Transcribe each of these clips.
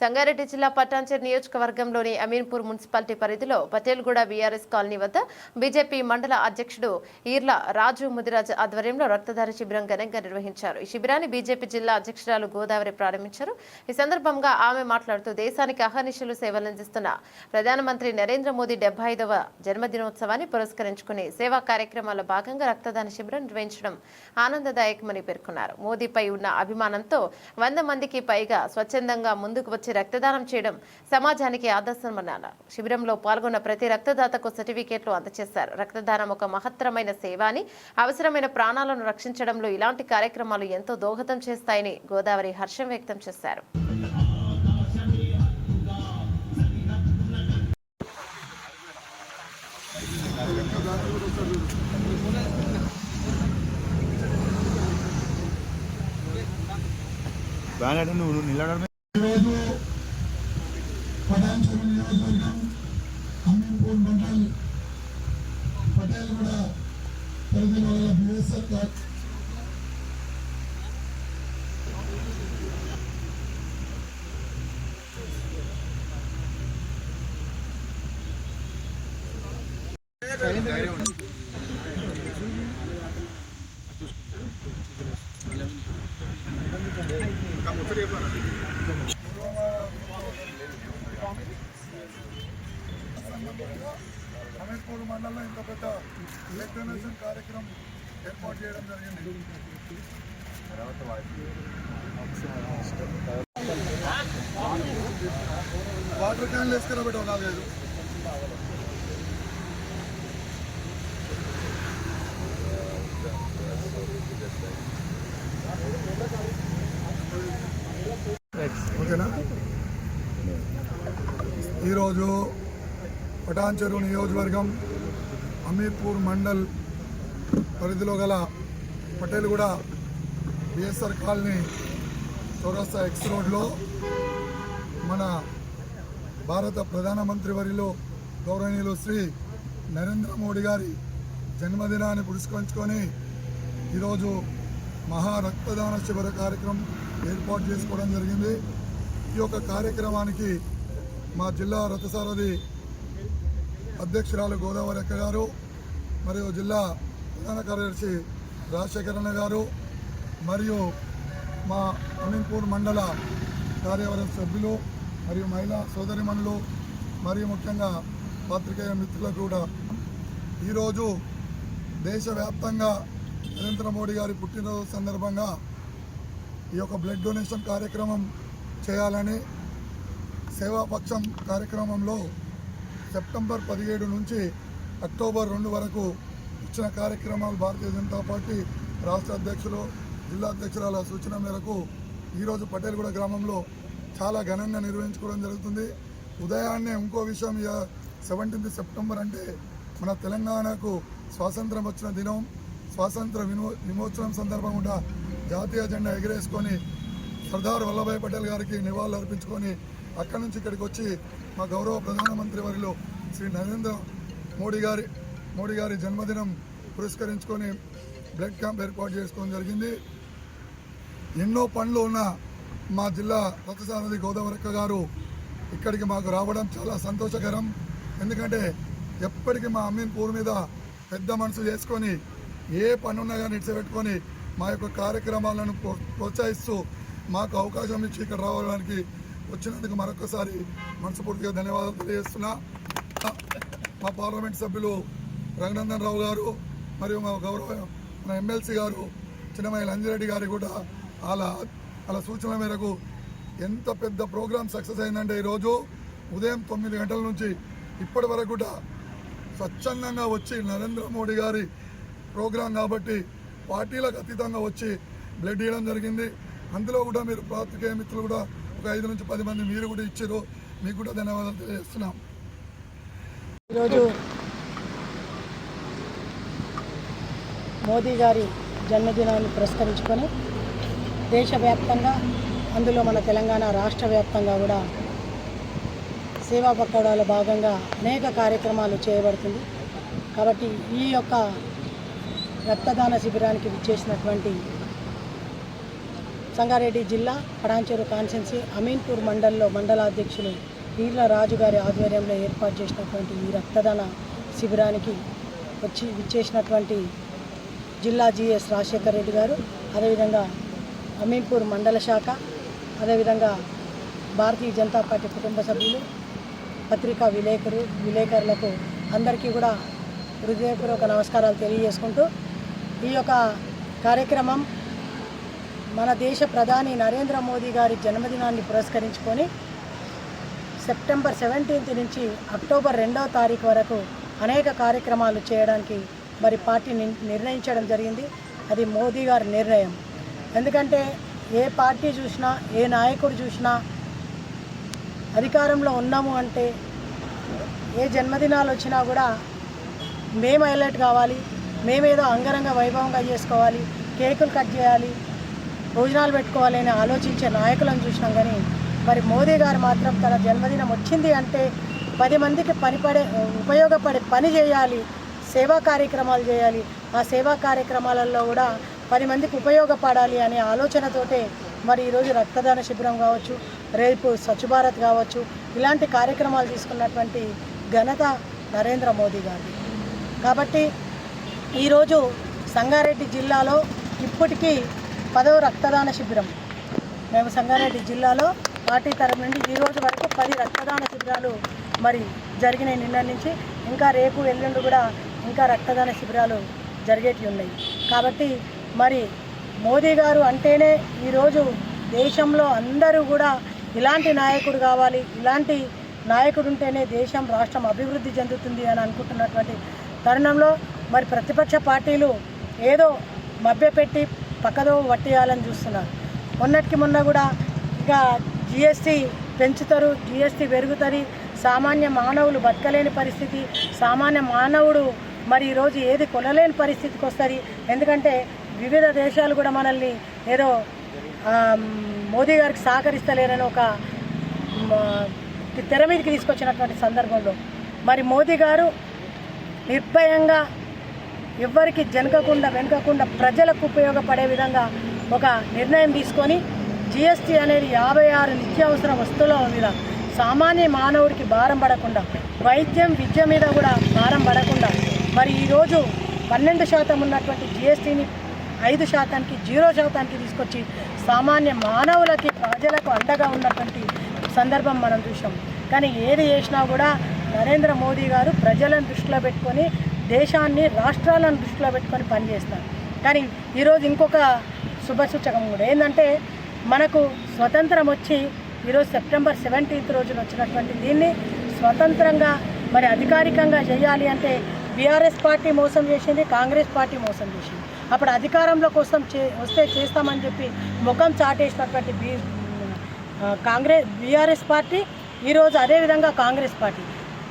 సంగారెడ్డి జిల్లా పటాన్చెర్ నియోజకవర్గంలోని అమీన్పూర్ మున్సిపాలిటీ పరిధిలో పటేల్గూడ బీఆర్ఎస్ కాలనీ వద్ద బీజేపీ మండల అధ్యక్షుడు ఈర్ల రాజు ముదిరాజ్ ఆధ్వర్యంలో రక్తదాన శిబిరం ఘనంగా నిర్వహించారు. ఈ శిబిరాన్ని బీజేపీ జిల్లా అధ్యక్షురాలు గోదావరి ప్రారంభించారు. ఈ సందర్భంగా ఆమె మాట్లాడుతూ దేశానికి అహర్నిశలు సేవలందిస్తున్న ప్రధానమంత్రి నరేంద్ర మోదీ డెబ్బై ఐదవ జన్మదినోత్సవాన్ని పురస్కరించుకుని సేవా కార్యక్రమాల్లో భాగంగా రక్తదాన శిబిరం నిర్వహించడం ఆనందదాయకమని పేర్కొన్నారు. మోదీపై ఉన్న అభిమానంతో వంద మందికి పైగా స్వచ్ఛందంగా ముందుకు వచ్చే రక్తదానం చేయడం సమాజానికి ఆదర్శమన్నారు శిబిరంలో పాల్గొన్న ప్రతి రక్తదాతకు సర్టిఫికేట్లు అందజేశారు రక్తదానం ఒక మహత్తరమైన సేవ అని అవసరమైన ప్రాణాలను రక్షించడంలో ఇలాంటి కార్యక్రమాలు ఎంతో దోహదం చేస్తాయని గోదావరి హర్షం వ్యక్తం చేశారు. బ్యాన్ నువ్వు నిలబడమే. ఈరోజు పటాన్చెరు నియోజకవర్గం అమీన్పూర్ మండల్ పటేల్ కూడా పరిధిలో గల బిఎస్ఎఫ్ కా- అమీన్పూర్ మండలంలో ఇంత పెద్ద బ్లడ్ కార్యక్రమం ఏర్పాటు చేయడం జరిగింది. వాటర్ క్యాన్లు వేసుకురా పెట్టావు నాలుగైదు ఓకేనా? ఈరోజు పటాన్చెరు నియోజకవర్గం అమీర్పూర్ మండల్ పరిధిలో గల పటేల్గూడ బిఎస్ఆర్ కాలనీ చౌరస్తా ఎక్స్ రోడ్లో మన భారత ప్రధానమంత్రి వరిలో గౌరవనీయులు శ్రీ నరేంద్ర మోడీ గారి జన్మదినాన్ని పురస్కరించుకొని ఈరోజు మహా రక్తదాన శిబిర కార్యక్రమం ఏర్పాటు చేసుకోవడం జరిగింది. ఈ యొక్క కార్యక్రమానికి మా జిల్లా రథసారథి అధ్యక్షురాలు గోదావరి అక్క గారు మరియు జిల్లా ప్రధాన కార్యదర్శి రాజశేఖరణ గారు మరియు మా అమీన్పూర్ మండల కార్యవర్గ సభ్యులు మరియు మహిళా సోదరిమణులు మరియు ముఖ్యంగా పాత్రికేయ మిత్రులకు కూడా. ఈరోజు దేశవ్యాప్తంగా నరేంద్ర మోడీ గారి పుట్టినరోజు సందర్భంగా ఈ యొక్క బ్లడ్ డొనేషన్ కార్యక్రమం చేయాలని సేవాపక్షం కార్యక్రమంలో సెప్టెంబర్ పదిహేడు నుంచి అక్టోబర్ రెండు వరకు ఇచ్చిన కార్యక్రమాలు భారతీయ జనతా పార్టీ రాష్ట్ర అధ్యక్షులు జిల్లా అధ్యక్షురాల సూచన మేరకు ఈరోజు పటేల్గూడ గ్రామంలో చాలా ఘనంగా నిర్వహించుకోవడం జరుగుతుంది. ఉదయాన్నే ఇంకో విషయం సెవెంటీన్త్ సెప్టెంబర్ అంటే మన తెలంగాణకు స్వాతంత్రం వచ్చిన దినం. స్వాతంత్ర విమో విమోచనం సందర్భంగా జాతీయ జెండా ఎగరేసుకొని సర్దార్ వల్లభాయ్ పటేల్ గారికి నివాళులు అర్పించుకొని అక్కడి నుంచి ఇక్కడికి వచ్చి మా గౌరవ ప్రధానమంత్రి వారిలో శ్రీ నరేంద్ర మోడీ గారి మోడీ గారి జన్మదినం పురస్కరించుకొని బ్లడ్ క్యాంప్ ఏర్పాటు చేసుకోవడం జరిగింది. ఎన్నో పనులు ఉన్న మా జిల్లా రథసారథి గోదావరక్క గారు ఇక్కడికి మాకు రావడం చాలా సంతోషకరం. ఎందుకంటే ఎప్పటికీ మా అమ్మీన్పూర్ మీద పెద్ద మనసు చేసుకొని ఏ పనున్నా కానీ ఇడిచిపెట్టుకొని మా యొక్క కార్యక్రమాలను ప్రో- ప్రోత్సహిస్తూ మాకు అవకాశం ఇచ్చి ఇక్కడ రావడానికి వచ్చినందుకు మరొకసారి మనస్ఫూర్తిగా ధన్యవాదాలు తెలియజేస్తున్నా. మా పార్లమెంట్ సభ్యులు రఘునందన్ రావు గారు మరియు మా గౌరవ మన ఎమ్మెల్సీ గారు చిన్నమయ్య లంజిరెడ్డి గారి కూడా వాళ్ళ వాళ్ళ సూచన మేరకు ఎంత పెద్ద ప్రోగ్రాం సక్సెస్ అయిందంటే ఈరోజు ఉదయం తొమ్మిది గంటల నుంచి ఇప్పటి వరకు కూడా స్వచ్ఛందంగా వచ్చి నరేంద్ర మోడీ గారి ప్రోగ్రాం కాబట్టి పార్టీలకు అతీతంగా వచ్చి బ్లడ్ ఇవ్వడం జరిగింది. అందులో కూడా మీరు పాత్రికేయ మిత్రులు కూడా ఒక ఐదు నుంచి పది మంది మీరు కూడా ఇచ్చారు. మీకు కూడా ధన్యవాదాలు తెలియజేస్తున్నాం. ఈరోజు మోదీ గారి జన్మదినాన్ని పురస్కరించుకొని దేశవ్యాప్తంగా అందులో మన తెలంగాణ రాష్ట్ర వ్యాప్తంగా కూడా సేవా పక్కడాలో భాగంగా అనేక కార్యక్రమాలు చేయబడుతుంది. కాబట్టి ఈ యొక్క రక్తదాన శిబిరానికి విచ్చేసినటువంటి సంగారెడ్డి జిల్లా పడాంచేరు కాన్సెన్సీ అమీన్పూర్ మండల్లో మండలాధ్యక్షులు అధ్యక్షులు రాజుగారి రాజు గారి ఆధ్వర్యంలో ఏర్పాటు చేసినటువంటి ఈ రక్తదాన శిబిరానికి వచ్చి విచ్చేసినటువంటి జిల్లా జిఎస్ రాజశేఖర్ రెడ్డి గారు అదేవిధంగా అమీన్పూర్ మండల శాఖ అదేవిధంగా భారతీయ జనతా పార్టీ కుటుంబ సభ్యులు పత్రికా విలేకరు విలేకరులకు అందరికీ కూడా హృదయపూర్వక నమస్కారాలు తెలియజేసుకుంటూ ఈ యొక్క కార్యక్రమం మన దేశ ప్రధాని నరేంద్ర మోదీ గారి జన్మదినాన్ని పురస్కరించుకొని సెప్టెంబర్ సెవెంటీన్త్ నుంచి అక్టోబర్ రెండవ తారీఖు వరకు అనేక కార్యక్రమాలు చేయడానికి మరి పార్టీ నిర్ణయించడం జరిగింది. అది మోదీ గారి నిర్ణయం. ఎందుకంటే ఏ పార్టీ చూసినా ఏ నాయకుడు చూసినా అధికారంలో ఉన్నాము అంటే ఏ జన్మదినాలు వచ్చినా కూడా మేము హైలైట్ కావాలి. మేమేదో అంగరంగ వైభవంగా చేసుకోవాలి. కేకులు కట్ చేయాలి. భోజనాలు పెట్టుకోవాలి అని ఆలోచించే నాయకులను చూసినాం కానీ మరి మోదీ గారు మాత్రం తన జన్మదినం వచ్చింది అంటే పది మందికి పనిపడే ఉపయోగపడే పని చేయాలి సేవా కార్యక్రమాలు చేయాలి. ఆ సేవా కార్యక్రమాలలో కూడా పది మందికి ఉపయోగపడాలి అనే ఆలోచనతోటే మరి ఈరోజు రక్తదాన శిబిరం కావచ్చు రేపు స్వచ్ఛ భారత్ కావచ్చు ఇలాంటి కార్యక్రమాలు తీసుకున్నటువంటి ఘనత నరేంద్ర మోదీ గారు కాబట్టి ఈరోజు సంగారెడ్డి జిల్లాలో ఇప్పటికీ పదవ రక్తదాన శిబిరం. మేము సంగారెడ్డి జిల్లాలో పార్టీ తరపు నుండి ఈ రోజు వరకు పది రక్తదాన శిబిరాలు మరి జరిగినాయి నిన్న నుంచి. ఇంకా రేపు ఎల్లుండి కూడా ఇంకా రక్తదాన శిబిరాలు జరిగేటివి ఉన్నాయి. కాబట్టి మరి మోదీ గారు అంటేనే ఈరోజు దేశంలో అందరూ కూడా ఇలాంటి నాయకుడు కావాలి. ఇలాంటి నాయకుడు ఉంటేనే దేశం రాష్ట్రం అభివృద్ధి చెందుతుంది అని అనుకుంటున్నటువంటి తరుణంలో మరి ప్రతిపక్ష పార్టీలు ఏదో మభ్యపెట్టి పక్కదో పట్టేయాలని చూస్తున్నారు. మొన్నటికి మొన్న కూడా ఇక జిఎస్టీ పెంచుతారు జిఎస్టీ పెరుగుతుంది సామాన్య మానవులు బతకలేని పరిస్థితి సామాన్య మానవుడు మరి ఈరోజు ఏది కొనలేని పరిస్థితికి వస్తుంది. ఎందుకంటే వివిధ దేశాలు కూడా మనల్ని ఏదో మోదీ గారికి సహకరిస్తలేరని ఒక తెర మీదకి తీసుకొచ్చినటువంటి సందర్భంలో. మరి మోదీ గారు నిర్భయంగా ఎవ్వరికి జనకకుండా వెనకకుండా ప్రజలకు ఉపయోగపడే విధంగా ఒక నిర్ణయం తీసుకొని జిఎస్టీ అనేది యాభై ఆరు నిత్యావసర వస్తువుల మీద సామాన్య మానవుడికి భారం పడకుండా వైద్యం విద్య మీద కూడా భారం పడకుండా మరి ఈరోజు పన్నెండు శాతం ఉన్నటువంటి జిఎస్టీని ఐదు శాతానికి జీరో శాతానికి తీసుకొచ్చి సామాన్య మానవులకి ప్రజలకు అండగా ఉన్నటువంటి సందర్భం మనం చూసాం కానీ ఏది చేసినా కూడా నరేంద్ర మోదీ గారు ప్రజలను దృష్టిలో పెట్టుకొని దేశాన్ని రాష్ట్రాలను దృష్టిలో పెట్టుకొని పనిచేస్తారు కానీ ఈరోజు ఇంకొక శుభసూచకం కూడా ఏంటంటే మనకు స్వతంత్రం వచ్చి ఈరోజు సెప్టెంబర్ సెవెంటీన్త్ రోజున వచ్చినటువంటి దీన్ని స్వతంత్రంగా మరి అధికారికంగా చేయాలి అంటే బీఆర్ఎస్ పార్టీ మోసం చేసింది కాంగ్రెస్ పార్టీ మోసం చేసింది. అప్పుడు అధికారంలో కోసం చే వస్తే చేస్తామని చెప్పి ముఖం చాటేసినటువంటి బీ కాంగ్రెస్ బీఆర్ఎస్ పార్టీ ఈరోజు అదేవిధంగా కాంగ్రెస్ పార్టీ.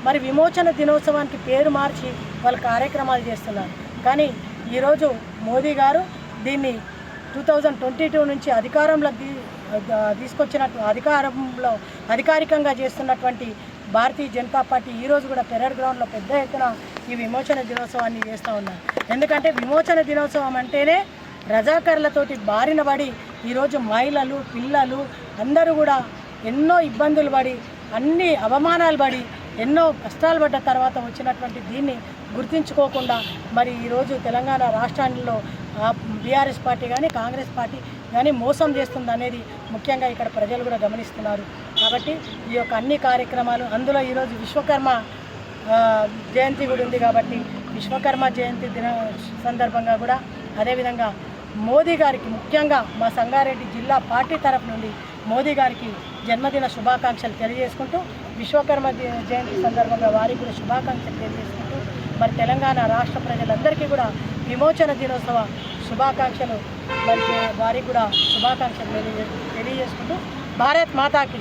మరి విమోచన దినోత్సవానికి పేరు మార్చి వాళ్ళ కార్యక్రమాలు చేస్తున్నారు. కానీ ఈరోజు మోదీ గారు దీన్ని టూ థౌజండ్ ట్వంటీ టూ నుంచి అధికారంలో తీసుకొచ్చిన తీసుకొచ్చినట్టు అధికారంలో అధికారికంగా చేస్తున్నటువంటి భారతీయ జనతా పార్టీ ఈరోజు కూడా పెరడ్ గ్రౌండ్లో పెద్ద ఎత్తున ఈ విమోచన దినోత్సవాన్ని చేస్తూ ఉన్నారు. ఎందుకంటే విమోచన దినోత్సవం అంటేనే రజాకర్లతోటి బారిన పడి ఈరోజు మహిళలు పిల్లలు అందరూ కూడా ఎన్నో ఇబ్బందులు పడి అన్ని అవమానాలు పడి ఎన్నో కష్టాలు పడ్డ తర్వాత వచ్చినటువంటి దీన్ని గుర్తించుకోకుండా మరి ఈరోజు తెలంగాణ రాష్ట్రాల్లో బీఆర్ఎస్ పార్టీ కానీ కాంగ్రెస్ పార్టీ కానీ మోసం చేస్తుంది అనేది ముఖ్యంగా ఇక్కడ ప్రజలు కూడా గమనిస్తున్నారు. కాబట్టి ఈ యొక్క అన్ని కార్యక్రమాలు అందులో ఈరోజు విశ్వకర్మ జయంతి కూడా ఉంది కాబట్టి విశ్వకర్మ జయంతి దిన సందర్భంగా కూడా అదేవిధంగా మోదీ గారికి ముఖ్యంగా మా సంగారెడ్డి జిల్లా పార్టీ తరఫు నుండి మోదీ గారికి జన్మదిన శుభాకాంక్షలు తెలియజేసుకుంటూ విశ్వకర్మ జయంతి సందర్భంగా వారికి కూడా శుభాకాంక్షలు తెలియజేసుకుంటూ మరి తెలంగాణ రాష్ట్ర ప్రజలందరికీ కూడా విమోచన దినోత్సవ శుభాకాంక్షలు మరి వారికి కూడా శుభాకాంక్షలు తెలియజేసుకుంటూ భారత్ మాతాకి.